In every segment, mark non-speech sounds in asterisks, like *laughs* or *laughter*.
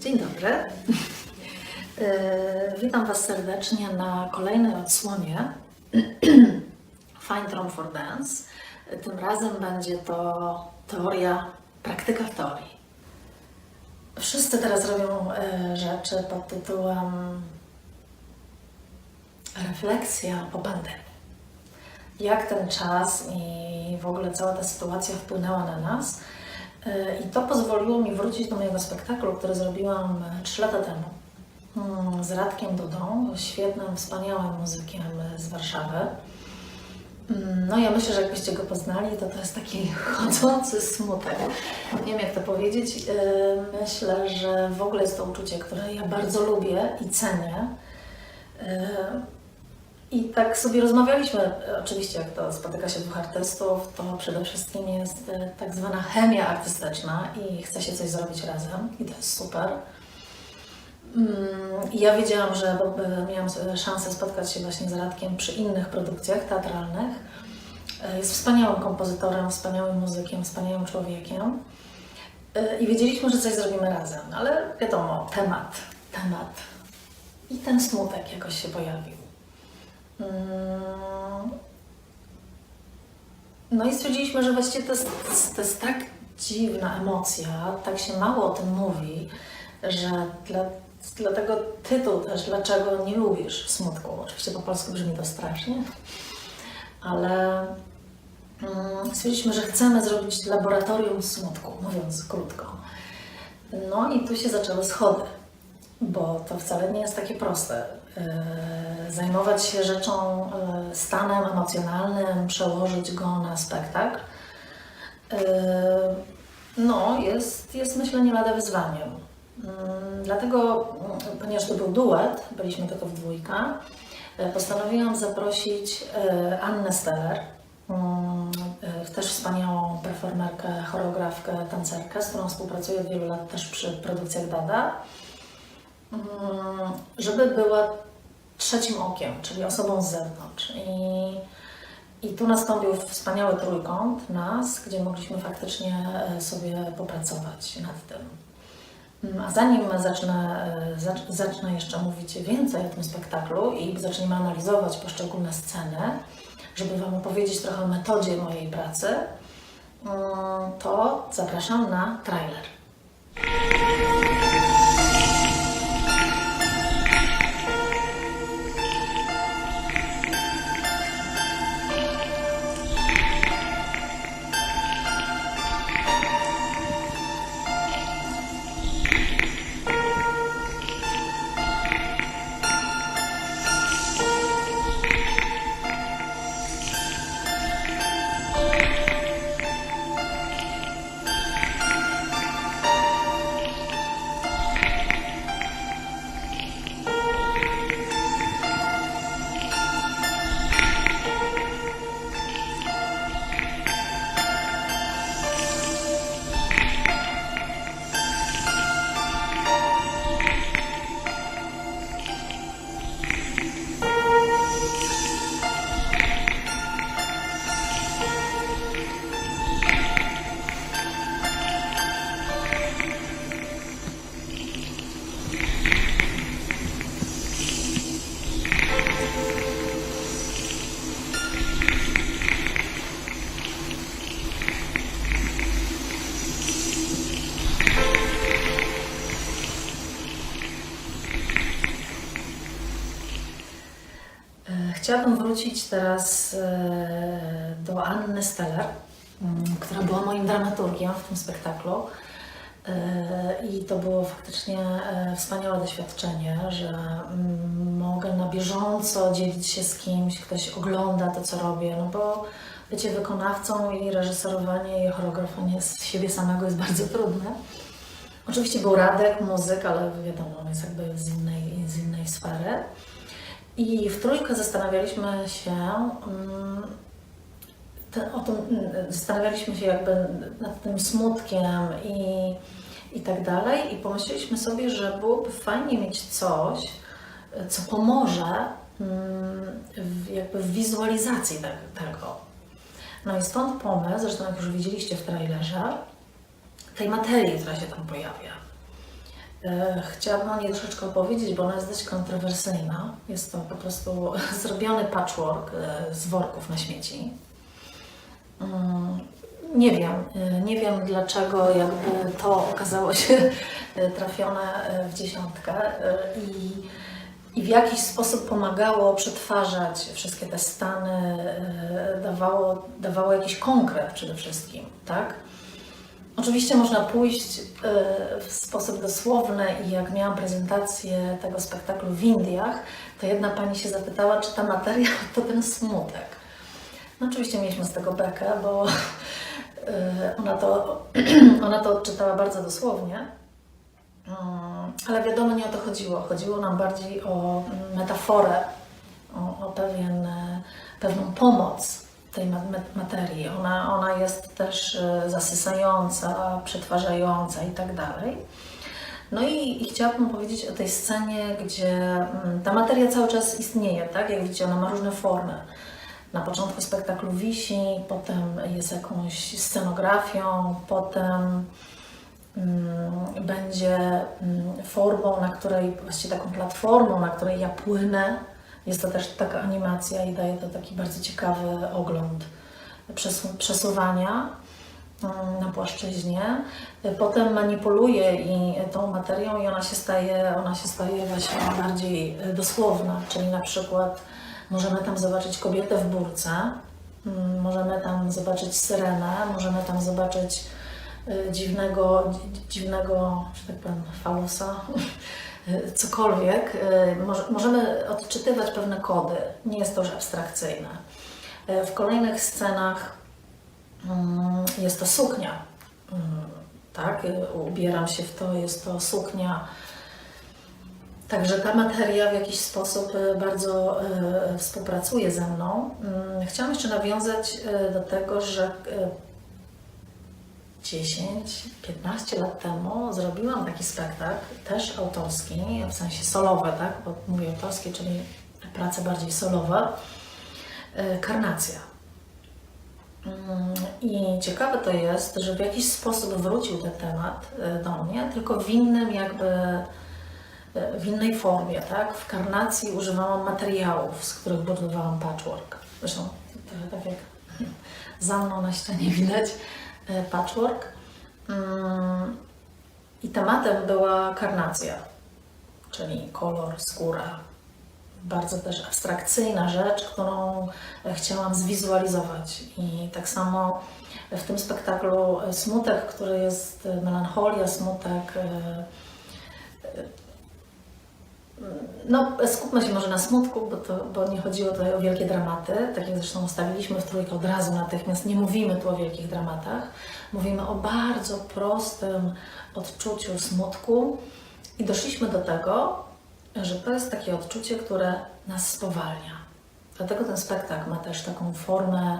Dzień dobry. E, Witam Was serdecznie na kolejnej odsłonie Find Room for Dance. Tym razem będzie to teoria, praktyka w teorii. Wszyscy teraz robią e, rzeczy pod tytułem refleksja po pandemii. Jak ten czas i w ogóle cała ta sytuacja wpłynęła na nas. E, I to pozwoliło mi wrócić do mojego spektaklu, który zrobiłam 3 lata temu mm, z Radkiem Dudą, świetnym, wspaniałym muzykiem z Warszawy. Mm, No ja myślę, że jakbyście go poznali, to to jest taki *laughs* chodzący smutek. Nie wiem jak to powiedzieć. E, Myślę, że w ogóle jest to uczucie, które ja bardzo lubię i cenię. I tak sobie rozmawialiśmy, e, oczywiście jak to spotyka się dwóch artystów, to przede wszystkim jest e, tak zwana chemia artystyczna i chce się coś zrobić razem i to jest super. Mm, Ja wiedziałam, że e, miałam szansę spotkać się właśnie z Radkiem przy innych produkcjach teatralnych. Jest wspaniałym kompozytorem, wspaniałym muzykiem, wspaniałym człowiekiem. I wiedzieliśmy, że coś zrobimy razem, ale wiadomo, temat, temat. I ten smutek jakoś się pojawił. No i stwierdziliśmy, że właściwie to jest, to jest tak dziwna emocja, tak się mało o tym mówi, że dla, dlatego tytuł też, dlaczego nie lubisz smutku. Oczywiście po polsku brzmi to strasznie, ale mm, stwierdziliśmy, że chcemy zrobić laboratorium smutku, mówiąc krótko. No i tu się zaczęły schody, bo to wcale nie jest takie proste. Yy, Zajmować się rzeczą, yy, stanem emocjonalnym, przełożyć go na spektakl, yy, no jest, jest myślę nie lada wyzwaniem. Mm, Dlatego, mm, ponieważ to był duet, byliśmy tylko w dwójkę, yy, postanowiłam zaprosić Annę Steller, mm, też wspaniałą performerkę, choreografkę, tancerkę, z którą współpracuję od wielu lat też przy produkcjach Dada, żeby była trzecim okiem, czyli osobą z zewnątrz. I, i tu nastąpił wspaniały trójkąt nas, gdzie mogliśmy faktycznie e, sobie popracować nad tym. Mm, A zanim zacznę, e, zacz- zacznę jeszcze mówić więcej o tym spektaklu i zaczniemy analizować poszczególne sceny, żeby Wam opowiedzieć trochę o metodzie mojej pracy, mm, to zapraszam na trailer. Chciałabym wrócić teraz e, do Anny Steller, mm, która była moim dramaturgiem w tym spektaklu. E, I to było faktycznie e, wspaniałe doświadczenie, że mm, mogę na bieżąco dzielić się z kimś, ktoś ogląda to, co robię, no bo bycie wykonawcą i reżyserowanie i choreografowanie z siebie samego jest bardzo trudne. Oczywiście był Radek, muzyk, ale wiadomo, on jest jakby z innej, z innej sfery. I w trójkę zastanawialiśmy się mm, te, o tym, mm, zastanawialiśmy się jakby nad tym smutkiem i, i tak dalej i pomyśleliśmy sobie, że byłoby fajnie mieć coś, co pomoże mm, w, jakby w wizualizacji te, tego. No i stąd pomysł, zresztą jak już widzieliście w trailerze, tej materii, która się tam pojawia. E, Chciałabym o niej troszeczkę opowiedzieć, bo ona jest dość kontrowersyjna. Jest to po prostu *laughs* zrobiony patchwork e, z worków na śmieci. Mm, Nie wiem, e, nie wiem dlaczego jakby to okazało się trafione w dziesiątkę i, i w jakiś sposób pomagało przetwarzać wszystkie te stany, dawało, dawało jakiś konkret przede wszystkim, tak? Oczywiście można pójść e, w sposób dosłowny i jak miałam prezentację tego spektaklu w Indiach, to jedna pani się zapytała, czy ta materia *laughs* to ten smutek. No oczywiście mieliśmy z tego bekę, bo e, *laughs* ona to, *clears throat* ona to odczytała bardzo dosłownie. Mm, Ale wiadomo, nie o to chodziło. Chodziło nam bardziej o metaforę, o, o pewien, e, pewną pomoc tej ma- ma- materii. Ona, ona jest też e, zasysająca, przetwarzająca i tak dalej. No i, i chciałabym powiedzieć o tej scenie, gdzie mm, ta materia cały czas istnieje, tak? Jak widzicie, ona ma różne formy. Na początku spektaklu wisi, potem jest jakąś scenografią, potem mm, będzie mm, formą, na której, właściwie taką platformą, na której ja płynę. Jest to też taka animacja i daje to taki bardzo ciekawy ogląd przesu- przesuwania mm, na płaszczyźnie. Potem manipuluję i tą materią i ona się staje, ona się staje właśnie bardziej e, dosłowna, czyli na przykład możemy tam zobaczyć kobietę w burce, mm, możemy tam zobaczyć syrenę, możemy tam zobaczyć e, dziwnego, dzi- dziwnego, że tak powiem, falusa, *laughs* cokolwiek. E, Moż- Możemy odczytywać pewne kody, nie jest to już abstrakcyjne. E, W kolejnych scenach mm, jest to suknia, Mm, tak, e, ubieram się w to, jest to suknia. Także ta materia w jakiś sposób e, bardzo e, współpracuje ze mną. Mm, Chciałam jeszcze nawiązać e, do tego, że e, 10-15 lat temu zrobiłam taki spektakl, też autorski, w sensie solowy, tak? Bo mówię autorski, czyli prace bardziej solowe. e, Karnacja. Mm, I ciekawe to jest, że w jakiś sposób wrócił ten temat e, do mnie, tylko w innym jakby, e, w innej formie, tak? W karnacji używałam materiałów, z których budowałam patchwork. Zresztą trochę tak jak *laughs* za mną na ścianie widać patchwork. Mm, I tematem była karnacja, czyli kolor, skóra. Bardzo też abstrakcyjna rzecz, którą e, chciałam zwizualizować. I tak samo w tym spektaklu e, smutek, który jest e, melancholia, smutek. e, e, No, skupmy się może na smutku, bo, to, bo nie chodziło tutaj o wielkie dramaty. Tak jak zresztą ustawiliśmy w trójkę od razu natychmiast, nie mówimy tu o wielkich dramatach. Mówimy o bardzo prostym odczuciu smutku i doszliśmy do tego, że to jest takie odczucie, które nas spowalnia. Dlatego ten spektakl ma też taką formę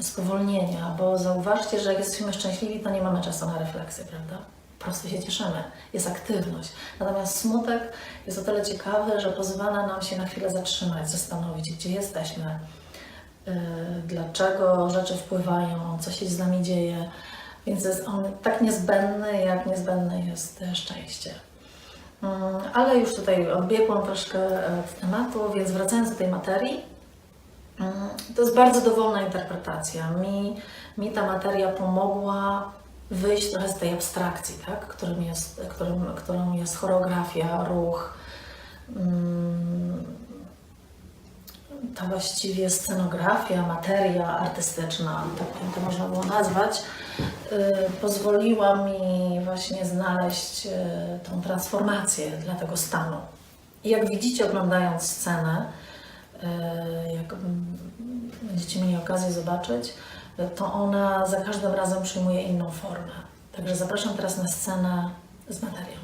spowolnienia, bo zauważcie, że jak jesteśmy szczęśliwi, to nie mamy czasu na refleksję, prawda? Po prostu się cieszymy, jest aktywność. Natomiast smutek jest o tyle ciekawy, że pozwala nam się na chwilę zatrzymać, zastanowić, gdzie jesteśmy, yy, dlaczego rzeczy wpływają, co się z nami dzieje. Więc jest on tak niezbędny, jak niezbędne jest szczęście. Mm, Ale już tutaj odbiegłam troszkę e, od tematu, więc wracając do tej materii, mm, to jest bardzo dowolna interpretacja. Mi, mi ta materia pomogła wyjść trochę z tej abstrakcji, tak? którym, jest, którym, którą jest choreografia, ruch, mm, ta właściwie scenografia, materia artystyczna, tak to można było nazwać, y, pozwoliła mi właśnie znaleźć y, tą transformację dla tego stanu. I jak widzicie, oglądając scenę, y, jak mm, będziecie mieli okazję zobaczyć, to ona za każdym razem przyjmuje inną formę. Także zapraszam teraz na scenę z materią.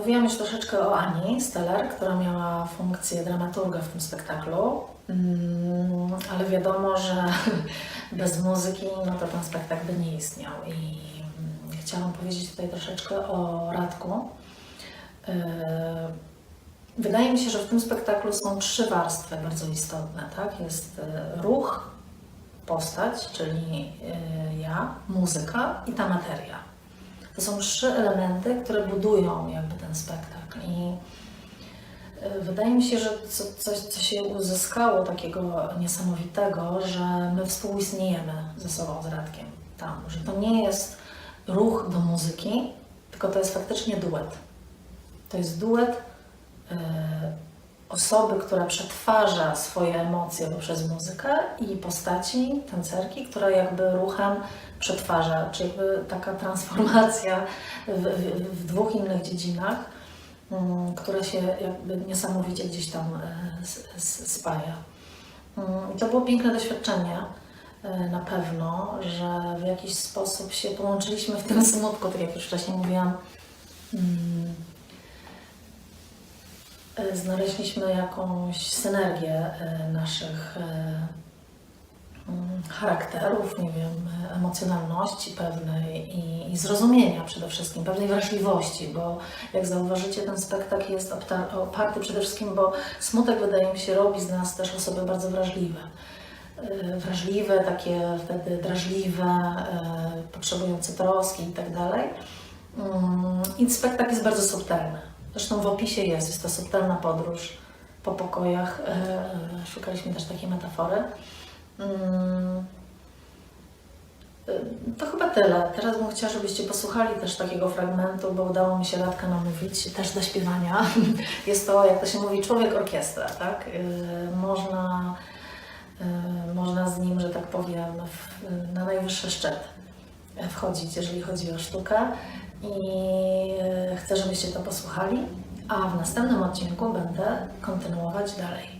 Mówiłam już troszeczkę o Ani Steller, która miała funkcję dramaturga w tym spektaklu, Mm, ale wiadomo, że *laughs* bez muzyki no to ten spektakl by nie istniał. I mm, chciałam powiedzieć tutaj troszeczkę o Radku. Yy, Wydaje mi się, że w tym spektaklu są trzy warstwy bardzo istotne. Tak? Jest yy, ruch, postać, czyli yy, ja, muzyka i ta materia. To są trzy elementy, które budują jakby ten spektakl. I y, wydaje mi się, że co, coś, co się uzyskało takiego niesamowitego, że my współistniejemy ze sobą z Radkiem tam, że to nie jest ruch do muzyki, tylko to jest faktycznie duet. To jest duet y, osoby, która przetwarza swoje emocje poprzez muzykę i postaci, tancerki, która jakby ruchem przetwarza, czy jakby taka transformacja w, w, w dwóch innych dziedzinach, mm, która się jakby niesamowicie gdzieś tam e, spaja. I To było piękne doświadczenie e, na pewno, że w jakiś sposób się połączyliśmy w tym smutku, tak jak już wcześniej mówiłam. E, Znaleźliśmy jakąś synergię e, naszych e, mm, charakterów, nie wiem, e, emocjonalności pewnej i, i zrozumienia przede wszystkim, pewnej wrażliwości, bo jak zauważycie, ten spektakl jest oparty przede wszystkim, bo smutek wydaje mi się robi z nas też osoby bardzo wrażliwe. E, Wrażliwe, takie wtedy drażliwe, e, potrzebujące troski i tak. Mm, I spektakl jest bardzo subtelny. Zresztą w opisie jest, jest to subtelna podróż po pokojach. e, Szukaliśmy też takiej metafory. Mm, y, To chyba tyle. Teraz bym chciała, żebyście posłuchali też takiego fragmentu, bo udało mi się Radka namówić też do śpiewania. *laughs* Jest to, jak to się mówi, człowiek orkiestra, tak? Y, Można, można z nim, że tak powiem, na najwyższy szczyt wchodzić, jeżeli chodzi o sztukę. I y, chcę, żebyście to posłuchali, a w następnym odcinku będę kontynuować dalej.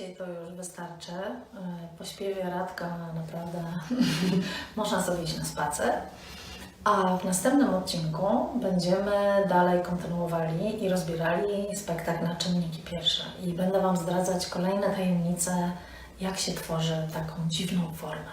Dzisiaj to już wystarczy. E, Po śpiewie Radka naprawdę *laughs* można sobie iść na spacer. A w następnym odcinku będziemy dalej kontynuowali i rozbierali spektakl na czynniki pierwsze. I będę Wam zdradzać kolejne tajemnice, jak się tworzy taką dziwną formę.